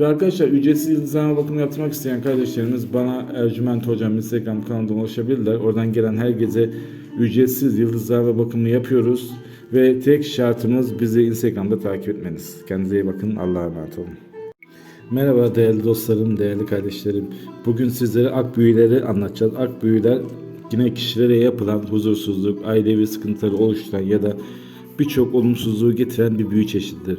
Ve arkadaşlar ücretsiz yıldızlama bakımı yaptırmak isteyen kardeşlerimiz bana Ercüment Hocam Instagram kanalından ulaşabilirler. Oradan gelen herkese ücretsiz yıldızlama bakımı yapıyoruz. Ve tek şartımız bizi Instagram'da takip etmeniz. Kendinize iyi bakın. Allah'a emanet olun. Merhaba değerli dostlarım, değerli kardeşlerim. Bugün sizlere ak büyüleri anlatacağız. Ak büyüler yine kişilere yapılan huzursuzluk, ailevi sıkıntıları oluşturan ya da birçok olumsuzluğu getiren bir büyü çeşididir.